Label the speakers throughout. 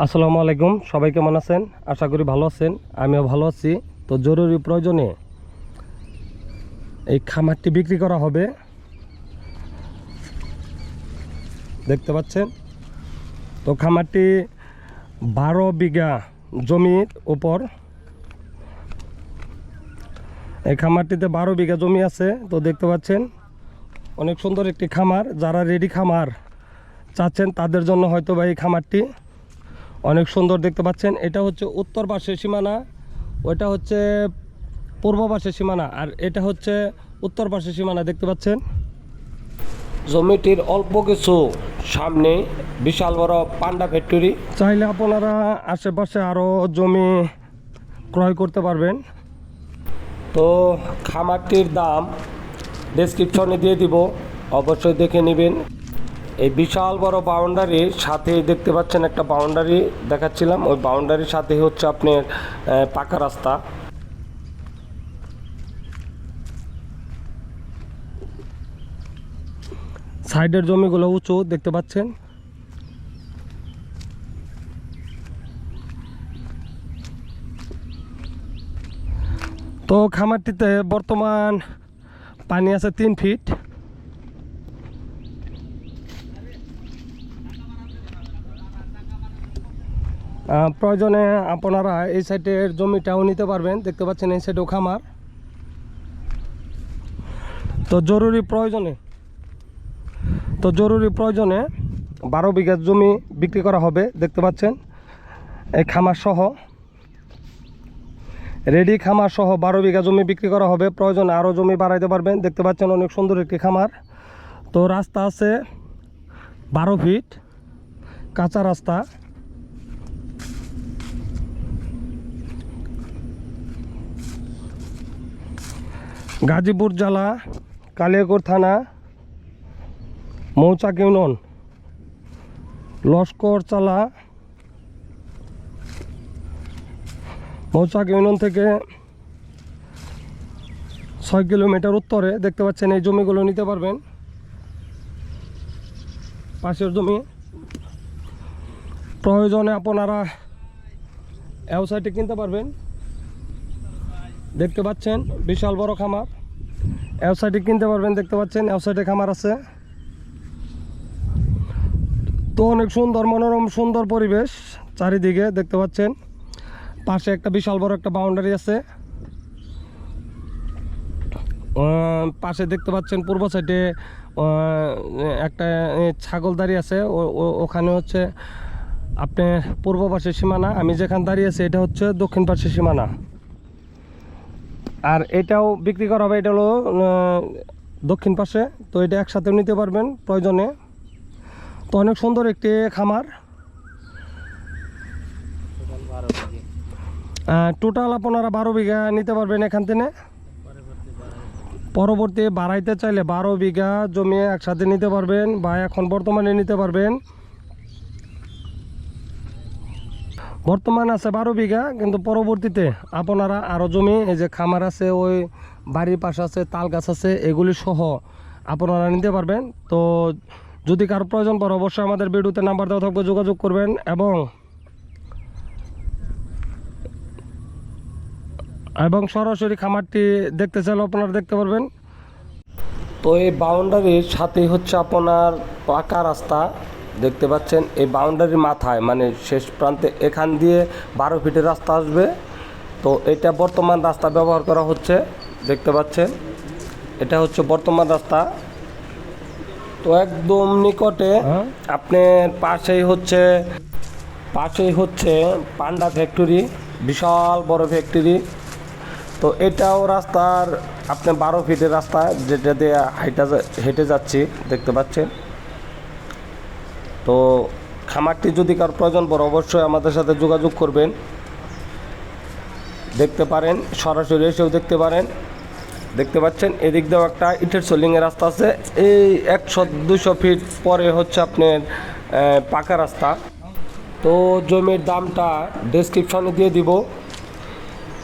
Speaker 1: আসসালামু আলাইকুম, সবাই কেমন আছেন? আশা করি ভালো আছেন, আমিও ভালো আছি। তো জরুরি প্রয়োজনে এই খামারটি বিক্রি করা হবে। দেখতে পাচ্ছেন? তো খামারটি বারো বিঘা জমির উপর। এই খামারটিতে বারো বিঘা জমি আছে। তো দেখতে পাচ্ছেন, অনেক সুন্দর একটি খামার। যারা রেডি খামার চাচ্ছেন, তাদের জন্য হয়তো বা এই খামারটি অনেক সুন্দর দেখতে পাচ্ছেন। এটা হচ্ছে উত্তর পাশের সীমানা, ওইটা হচ্ছে পূর্ব পাশের সীমানা, আর এটা হচ্ছে উত্তর পাশের সীমানা, দেখতে পাচ্ছেন? জমিটির অল্প কিছু সামনে বিশাল বড় পান্ডা ফ্যাক্টরি। চাইলে আপনারা আশেপাশে আরও জমি ক্রয় করতে পারবেন। তো খামারটির দাম ডেসক্রিপশনে দিয়ে দিব, অবশ্যই দেখে নেবেন। এই বিশাল বড় বাউন্ডারির সাথে দেখতে পাচ্ছেন একটা বাউন্ডারি দেখাচ্ছিলাম। ওই বাউন্ডারির সাথে হচ্ছে আপনার পাকা রাস্তা। সাইডের জমিগুলো উঁচু, দেখতে পাচ্ছেন? তো খামারটিতে বর্তমান পানি আছে তিন ফিট প্রয়োজনে আপনারা এই সাইডের জমিটাও নিতে পারবেন। দেখতে পাচ্ছেন এই সাইডেও খামার। তো জরুরি প্রয়োজনে, তো জরুরি প্রয়োজনে বারো বিঘা জমি বিক্রি করা হবে, দেখতে পাচ্ছেন। এই খামার সহ, রেডি খামার সহ বারো বিঘা জমি বিক্রি করা হবে। প্রয়োজনে আরও জমি বাড়াইতে পারবেন। দেখতে পাচ্ছেন অনেক সুন্দর একটি খামার। তো রাস্তা আছে বারো ফিট, কাঁচা রাস্তা। গাজীপুর জেলা কালিয়াকৈর থানা মৌচাক ইউনিয়ন লস্কর চালা মৌচাক ইউনিয়ন থেকে ছয় কিলোমিটার উত্তরে দেখতে পাচ্ছেন এই জমিগুলো, নিতে পারবেন। পাশের জমি। প্রয়োজনে আপনারা সাইটে কিনতে পারবেন। দেখতে পাচ্ছেন, বিশাল বড় খামার। সাইটে কিনতে পারবেন, দেখতে পাচ্ছেন সাইডে খামার আছে। তো অনেক সুন্দর, মনোরম, সুন্দর পরিবেশ চারিদিকে, দেখতে পাচ্ছেন। পাশে একটা বিশাল বড় একটা বাউন্ডারি আছে। পাশে দেখতে পাচ্ছেন, পূর্ব সাইডে একটা ছাগল দাঁড়িয়ে আছে। ওখানে হচ্ছে আপনার পূর্ব পাশের সীমানা। আমি যেখানে দাঁড়িয়ে আছি, এটা হচ্ছে দক্ষিণ পাশের সীমানা। আর এটাও বিক্রি করা হবে, এটা হলো দক্ষিণ পাশে, তো এটা একসাথেও নিতে পারবেন প্রয়োজনে। তো অনেক সুন্দর একটি খামার। টোটাল আপনারা বারো বিঘা নিতে পারবেন এখান থেকে। পরবর্তী বাড়াইতে চাইলে বারো বিঘা জমি একসাথে নিতে পারবেন বা এখন বর্তমানে নিতে পারবেন। বর্তমান আছে বারো বিঘা, কিন্তু পরবর্তীতে আপনারা আরও জমি, এই যে খামার আছে, ওই বাড়ির পাশে আছে, তাল গাছ আছে, এগুলি সহ আপনারা নিতে পারবেন। তো যদি কারও প্রয়োজন পড়ে, অবশ্যই আমাদের ভিডিওতে নাম্বার দেওয়া থাকবে, যোগাযোগ করবেন এবং এবং সরাসরি খামারটি দেখতে চাইলে আপনারা দেখতে পারবেন। তো এই বাউন্ডারির সাথেই হচ্ছে আপনার পাকা রাস্তা। দেখতে পাচ্ছেন এই বাউন্ডারির মাথায় মানে শেষ প্রান্তে এখান দিয়ে বারো ফিটের রাস্তা আসবে। তো এটা বর্তমান রাস্তা ব্যবহার করা হচ্ছে দেখতে পাচ্ছেন এটা হচ্ছে বর্তমান রাস্তা। তো একদম নিকটে আপনার পাশেই হচ্ছে পাশেই হচ্ছে পান্ডা ফ্যাক্টরি বিশাল বড় ফ্যাক্টরি তো এটাও রাস্তার আপনি বারো ফিটের রাস্তা যেটা দিয়ে হাইটা হেঁটে যাচ্ছি দেখতে পাচ্ছেন। তো খামারটি যদি কারও প্রয়োজন পড়ে, অবশ্যই আমাদের সাথে যোগাযোগ করবেন। দেখতে পারেন, সরাসরি এসেও দেখতে পারেন। দেখতে পাচ্ছেন, এদিক দিয়েও একটা ইটের সোলিংয়ের রাস্তা আছে। এই একশো দুশো ফিট পরে হচ্ছে আপনার পাকা রাস্তা। তো জমির দামটা ডেসক্রিপশনে দিয়ে দিব।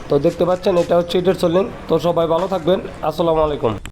Speaker 1: তো দেখতে পাচ্ছেন, এটা হচ্ছে ইটের সোলিং। তো সবাই ভালো থাকবেন। আসসালামু আলাইকুম।